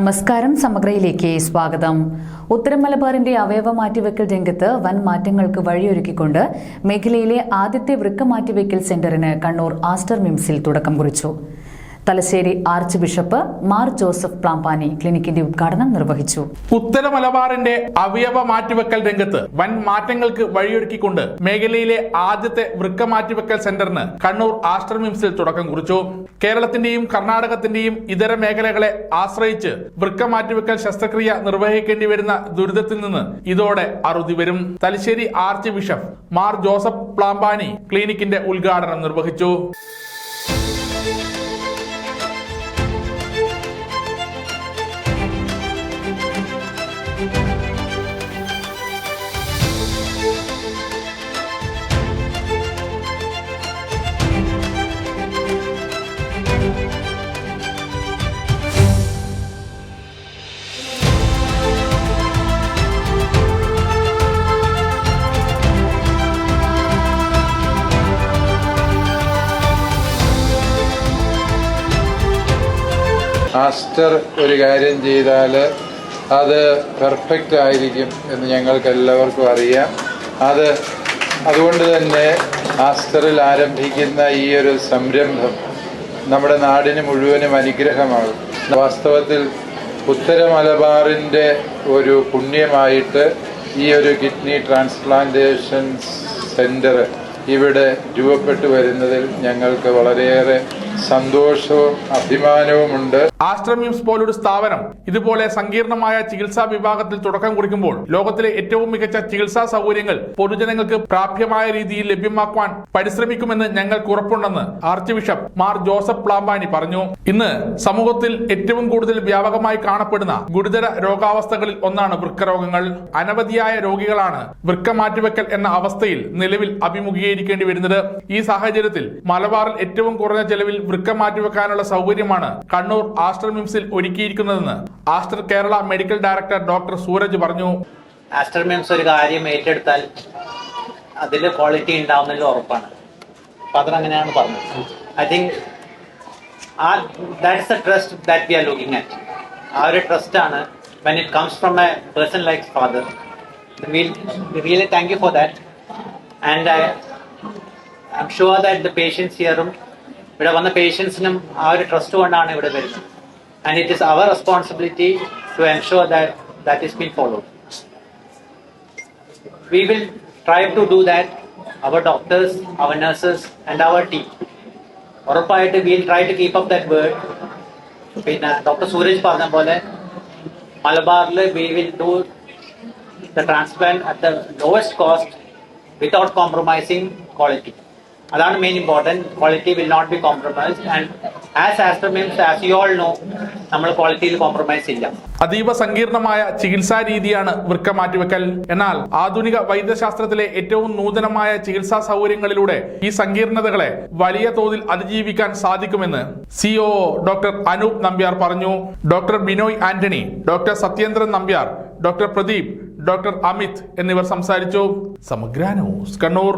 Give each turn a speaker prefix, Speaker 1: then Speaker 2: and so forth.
Speaker 1: നമസ്കാരം സമഗ്രയിലേക്ക് സ്വാഗതം. ഉത്തര മലബാറിന്റെ അവയവ മാറ്റിവെക്കൽ രംഗത്ത് വൻ മാറ്റങ്ങൾക്ക് വഴിയൊരുക്കിക്കൊണ്ട് മേഖലയിലെ ആദ്യത്തെ വൃക്ക മാറ്റിവെക്കൽ സെന്ററിന് കണ്ണൂർ ആസ്റ്റർ മിംസിൽ തുടക്കം കുറിച്ചു. Thalassery archbishop Mar Joseph Pamplany ക്ലിനിക്കിന്റെ ഉദ്ഘാടനം നിർവഹിച്ചു.
Speaker 2: ഉത്തര മലബാറിന്റെ അവയവ മാറ്റിവെക്കൽ രംഗത്ത് വൻ മാറ്റങ്ങൾക്ക് വഴിയൊരുക്കിക്കൊണ്ട് മേഖലയിലെ ആദ്യത്തെ വൃക്ക മാറ്റിവെക്കൽ സെന്ററിന് കണ്ണൂർ ആശ്രമിംസിൽ മിംസിൽ തുടക്കം കുറിച്ചു. കേരളത്തിന്റെയും കർണാടകത്തിന്റെയും ഇതര മേഖലകളെ ആശ്രയിച്ച് വൃക്ക മാറ്റിവെക്കൽ ശസ്ത്രക്രിയ നിർവഹിക്കേണ്ടി വരുന്ന ദുരിതത്തിൽ നിന്ന് ഇതോടെ അറുതി വരും. Thalassery archbishop Mar Joseph Pamplany ക്ലിനിക്കിന്റെ ഉദ്ഘാടനം നിർവഹിച്ചു.
Speaker 3: മാസ്റ്റർ ഒരു കാര്യം ചെയ്താൽ അത് പെർഫെക്റ്റ് ആയിരിക്കും എന്ന് ഞങ്ങൾക്ക് എല്ലാവർക്കും അറിയാം. അത് അതുകൊണ്ട് തന്നെ മാസ്റ്ററിൽ ആരംഭിക്കുന്ന ഈ ഒരു സംരംഭം നമ്മുടെ നാടിന് മുഴുവനും അനുഗ്രഹമാകും വാസ്തവത്തിൽ ഉത്തര മലബാറിന്റെ ഒരു പുണ്യമായിട്ട് ഈ ഒരു കിഡ്നി ട്രാൻസ്പ്ലാന്റേഷൻ സെന്റർ ഇവിടെ രൂപപ്പെട്ടു വരുന്നതിൽ ഞങ്ങൾക്ക് വളരെയേറെ സന്തോഷവും അഭിമാനവുമുണ്ട്
Speaker 2: ആശ്രമ്യംസ് പോലൊരു സ്ഥാപനം. ഇതുപോലെ സങ്കീർണമായ ചികിത്സാ വിഭാഗത്തിൽ തുടക്കം കുറിക്കുമ്പോൾ ലോകത്തിലെ ഏറ്റവും മികച്ച ചികിത്സാ സൗകര്യങ്ങൾ പൊതുജനങ്ങൾക്ക് പ്രാപ്യമായ രീതിയിൽ ലഭ്യമാക്കുവാൻ പരിശ്രമിക്കുമെന്ന് ഞങ്ങൾക്ക് ഉറപ്പുണ്ടെന്ന് archbishop Mar Joseph Pamplany പറഞ്ഞു. ഇന്ന് സമൂഹത്തിൽ ഏറ്റവും കൂടുതൽ വ്യാപകമായി കാണപ്പെടുന്ന ഗുരുതര രോഗാവസ്ഥകളിൽ ഒന്നാണ് വൃക്കരോഗങ്ങൾ. അനവധിയായ രോഗികളാണ് വൃക്ക മാറ്റിവെക്കൽ എന്ന അവസ്ഥയിൽ നിലവിൽ അഭിമുഖീകരിക്കേണ്ടി വരുന്നത്. ഈ സാഹചര്യത്തിൽ മലബാറിൽ ഏറ്റവും കുറഞ്ഞ ചെലവിൽ വൃക്ക മാറ്റിവെക്കാനുള്ള സൗകര്യമാണ് കണ്ണൂർ ആസ്റ്റർ മിംസിൽ ഒരുക്കിയിരിക്കുന്നതെന്ന് Aster Kerala medical director doctor Sooraj പറഞ്ഞു.
Speaker 4: ആസ്റ്റർ മിംസ് ഒരു കാര്യം ഏറ്റെടുത്താൽ അതിൽ ക്വാളിറ്റി ഉണ്ടാവുന്നതിൽ ഉറപ്പാണ്. അപ്പൊ അങ്ങനെയാണ് പറഞ്ഞത്. I think uh that's the trust that we are looking at uh ഒരു ആണ് when it comes from a person like father really thank you for that and I I'm sure that the patients ഹിയറും ഇവിടെ വന്ന പേഷ്യൻസിനും ആ ഒരു trust കൊണ്ടാണ് ഇവിടെ വരുന്നത് and it is our responsibility to ensure that that is been followed we will try to do that our doctors our nurses and our team ഉറപ്പായിട്ട് will try to keep up that word പിന്നെ doctor Sooraj പറഞ്ഞ പോലെ മലബാറിൽ we will do the transplant at the lowest cost without compromising quality അതാണ് main important quality will not be compromised and as Aster MIMS as you all know നമ്മൾ ക്വാളിറ്റിയിൽ compromise ഇല്ല.
Speaker 2: അതീവ സങ്കീർണമായ ചികിത്സാ രീതിയാണ് വൃക്ക മാറ്റിവെക്കൽ എന്നാൽ ആധുനിക വൈദ്യശാസ്ത്രത്തിലെ ഏറ്റവും നൂതനമായ ചികിത്സാ സൗകര്യങ്ങളിലൂടെ ഈ സങ്കീർണതകളെ വലിയ തോതിൽ അതിജീവിക്കാൻ സാധിക്കുമെന്ന് സിഒ ഡോക്ടർ അനൂപ് നമ്പ്യാർ പറഞ്ഞു. Doctor Binoy Antony doctor Sathyendran Nambiar doctor Pradeep doctor Amit എന്നിവർ സംസാരിച്ചു. സമഗ്ര ന്യൂസ് കണ്ണൂർ.